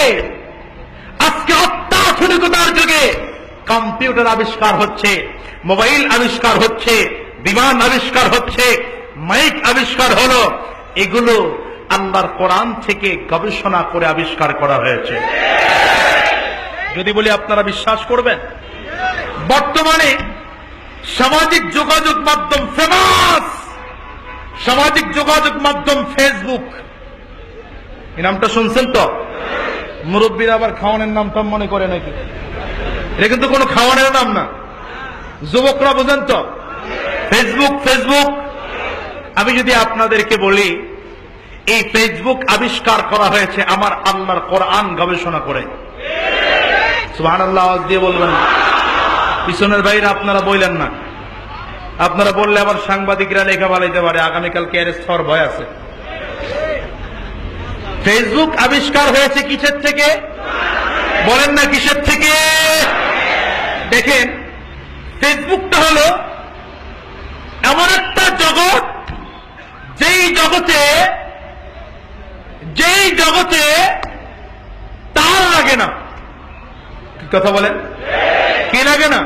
যুগে আজকে অত্যাধুনিকতার যুগে কম্পিউটার আবিষ্কার হচ্ছে, মোবাইল আবিষ্কার হচ্ছে, বিমান আবিষ্কার হচ্ছে, মাইক আবিষ্কার হলো, এগুলো আল্লাহর কোরআন থেকে গবেষণা করে আবিষ্কার করা হয়েছে। যদি বলি আপনারা বিশ্বাস করবেন, বর্তমানে সামাজিক যোগাযোগ মাধ্যম ফেমাস। সামাজিক যোগাযোগ মাধ্যম ফেসবুক। এই নামটা শুনছেন তো? মুরব্বীরা আবার খাওয়ানোর নামটা মনে করে নাকি? এটা কিন্তু কোনো খাওয়ানোর নাম না। যুবকরা বোঝেন তো ফেসবুক ফেসবুক আমি যদি আপনাদেরকে বলি, এই ফেসবুক আবিষ্কার করা হয়েছে আমার আল্লাহর কোরআন গবেষণা করে। দিয়ে বলবেন। পিছনের বাইরে আপনারা বললেন না। আপনারা বললে আবার সাংবাদিকরা লেখা বানাইতে পারে, আগামীকাল অ্যারেস্ট হওয়ার ভয় আছে? ফেসবুক আবিষ্কার হয়েছে কিসের থেকে? বলেন না কিসের থেকে? দেখেন ফেসবুকটা হলো এমন একটা জগৎ, যেই জগতে যেই জগতে তার লাগে না। কথা বলেন? কি লাগে না?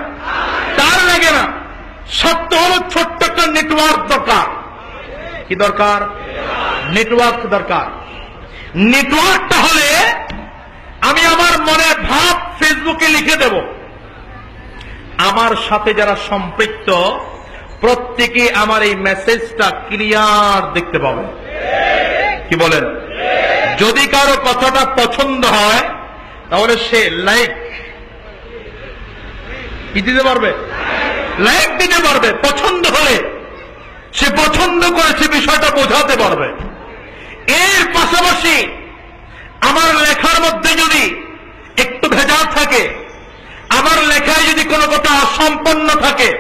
তার লাগে না। সত্য হলো ছোট্ট একটা নেটওয়ার্ক দরকার। কি দরকার? নেটওয়ার্ক দরকার। নেটওয়ার্কটা হলে আমি আমার মনে ভাব ফেসবুকে লিখে দেব। আমার সাথে যারা সম্পৃক্ত, প্রত্যেকে আমার এই মেসেজটা ক্লিয়ার দেখতে পাবে কি বলেন? যদি কারও কথাটা পছন্দ হয়, তাহলে সে লাইক কি দিতে পারবে? লাইক দিতে পারবে। পছন্দ হলে সে পছন্দ করেছে বিষয়টা বোঝাতে পারবে। এর পাশাপাশি আমার লেখার মধ্যে যদি একটু ভেজাল থাকে, আমার লেখায় যদি কোনো কথা অসম্পন্ন থাকে,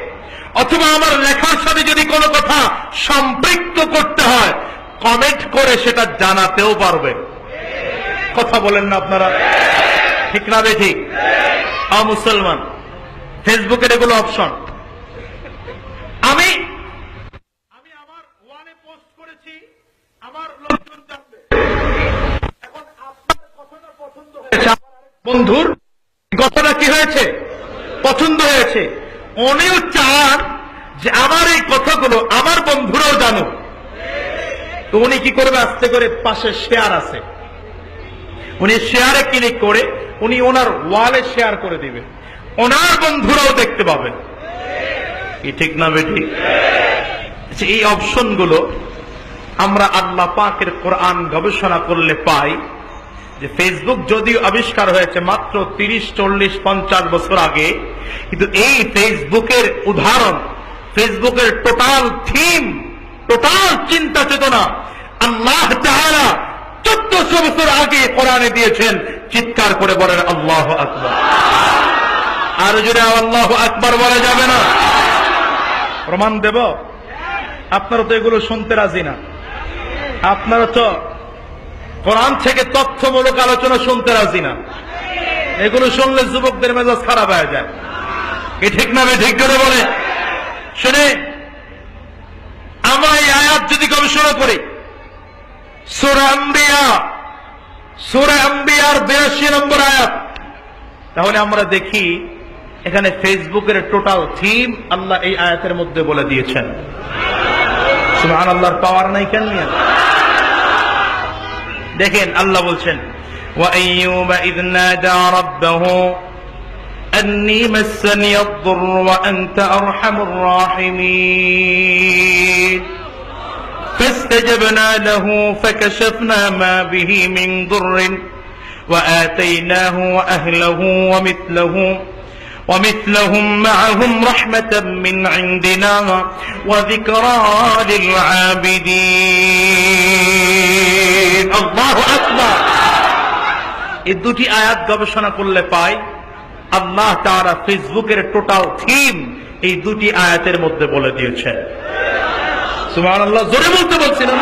অথবা আমার লেখার সাথে যদি কোনো কথা সম্পৃক্ত করতে হয় কমেন্ট করে সেটা জানাতেও পারবে। কথা বলেন না আপনারা। ঠিক না বে ঠিক? মুসলমান। ফেসবুকের এগুলো অপশন আমি আমি আমার ওয়ানে পোস্ট করেছি আমার লোকজন জানবে এখন আপনার কথাটা পছন্দ হয়েছে আমার আরেক বন্ধুর কথাটা কি হয়েছে? পছন্দ হয়েছে। উনিও চান যে আমার এই কথাগুলো আমার বন্ধুরাও জানুক। তো উনি কি করবে? আস্তে করে পাশে শেয়ার আছে। উনি শেয়ারে ক্লিক করে উনি ওনার ওয়ালে শেয়ার করে দিবে। ওনার বন্ধুরাও দেখতে পাবে। কি ঠিক না বেটি? আচ্ছা, এই অপশনগুলো আমরা আল্লাহ পাকের কোরআন গবেষণা করলে পাই। যে ফেসবুক যদিও আবিষ্কার হয়েছে মাত্র তিরিশ, চল্লিশ, পঞ্চাশ বছর আগে, কিন্তু এই ফেসবুকের উদাহরণ ফেসবুকের টোটাল থিম টোটাল চিন্তা চেতনা, আল্লাহ তাহারা চোদ্দশো বছর আগে কোরআনে দিয়েছেন, চিৎকার করে বলেন, আল্লাহ আকবর। আর যদি আল্লাহ আকবর বলা যাবে না, প্রমাণ দেব? আপনারা তো এগুলো শুনতে রাজি না। আপনারা তো কোরআন থেকে তথ্যমূলক আলোচনা শুনতে রাজি না। এগুলো শুনলে যুবকদের মেজাজ খারাপ হয়ে যায়। কি ঠিক না ঠিক করে বলে? শুনে, আমরা এই আয়াত যদি গবেষণা করি, সুরা আম্বিয়া সুরা আম্বিয়ার বিরাশি নম্বর আয়াত, তাহলে আমরা দেখি এখানে ফেসবুকের টোটাল থিম আল্লাহ এই আয়াতের মধ্যে বলে দিয়েছেন। আল্লাহর পাওয়ার নাই কেন নিয়ে? দেখেন আল্লাহ বলছেন وأيوب إذ نادى ربه أني مسني الضر وأنت أرحم الراحمين فاستجبنا له فكشفنا ما به من ضر وآتيناه وأهله ومثله ومثلهم معهم رحمة من عندنا وذكرى للعابدين আল্লাহ এই দুটি আয়াত গবেষণা করলে পাই, আল্লাহ তারা ফেসবুকের টোটাল থিম এই দুটি আয়াতের মধ্যে বলে দিয়েছেন। সুমান আল্লাহ জোরে বলতে বলছিলাম